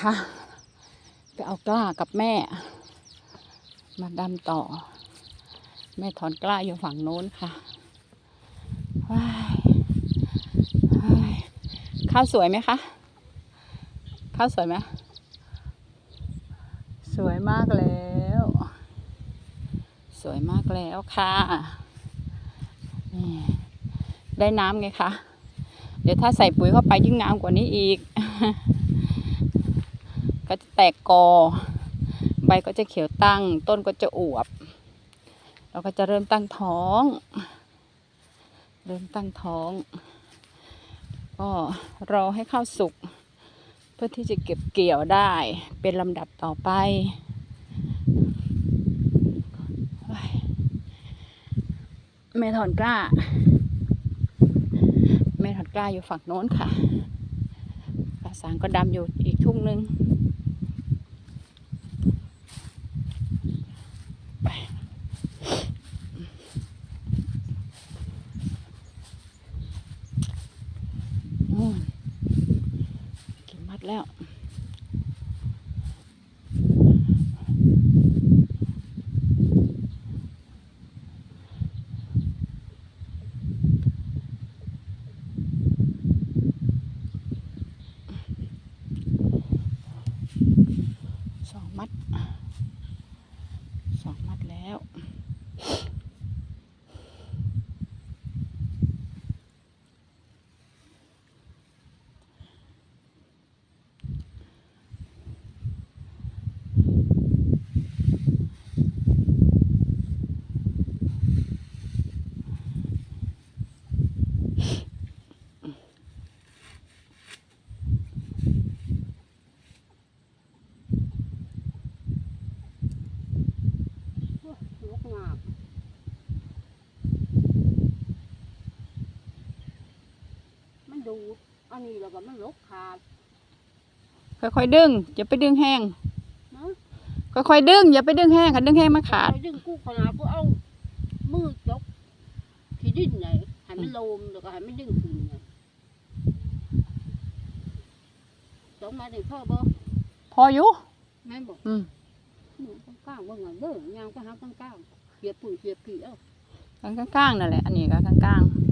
ค่ะ ไปเอากล้ากับแม่ มาดำต่อ แม่ถอนกล้าอยู่ฝั่งโน้นค่ะว้ายข้าวสวยไหมคะ ข้าวสวยไหมสวยมากแล้ว สวยมากแล้วค่ะได้น้ำไงคะ เดี๋ยวถ้าใส่ปุ๋ยเข้าไปยิ่งงามกว่านี้อีก ก็จะแตกกอ ใบก็จะเขียวตั้ง ต้นก็จะอวบแล้วก็จะเริ่มตั้งท้อง เริ่มตั้งท้อง ก็รอให้ข้าวสุก เพื่อที่จะเก็บเกี่ยวได้เป็นลำดับต่อไปแม่ถอนกล้าแม่ถอนกล้าอยู่ฝั่งโน้นค่ะกระสางก็ดำอยู่อีกทุ่งหนึ่งไปนู่นเก็บมั ดแล้ว สองมัด สองมัดแล้ว อันนี้แล้วก็มันลกขาดค่อยๆดึงอย่าไปดึงแห้งนะค่อยๆดึงอย่าไปดึงแห้งค่ะดึงแห้งมันขาด ไปดึงกูขนาดกูเอา มือจกที่ดินไหนให้มันโลมแล้วก็ให้มันดึงขึ้นไงจกมาถึงพ่อบ่พออยู่แม่บอกอืมหนูต้องก้าวเบิ่งอะเด้อยางก็หาต้องก้าวเขียดปุ๋ยเขียดผีเอ้าข้างๆนั่นแหละอันนี้ก็ข้างๆ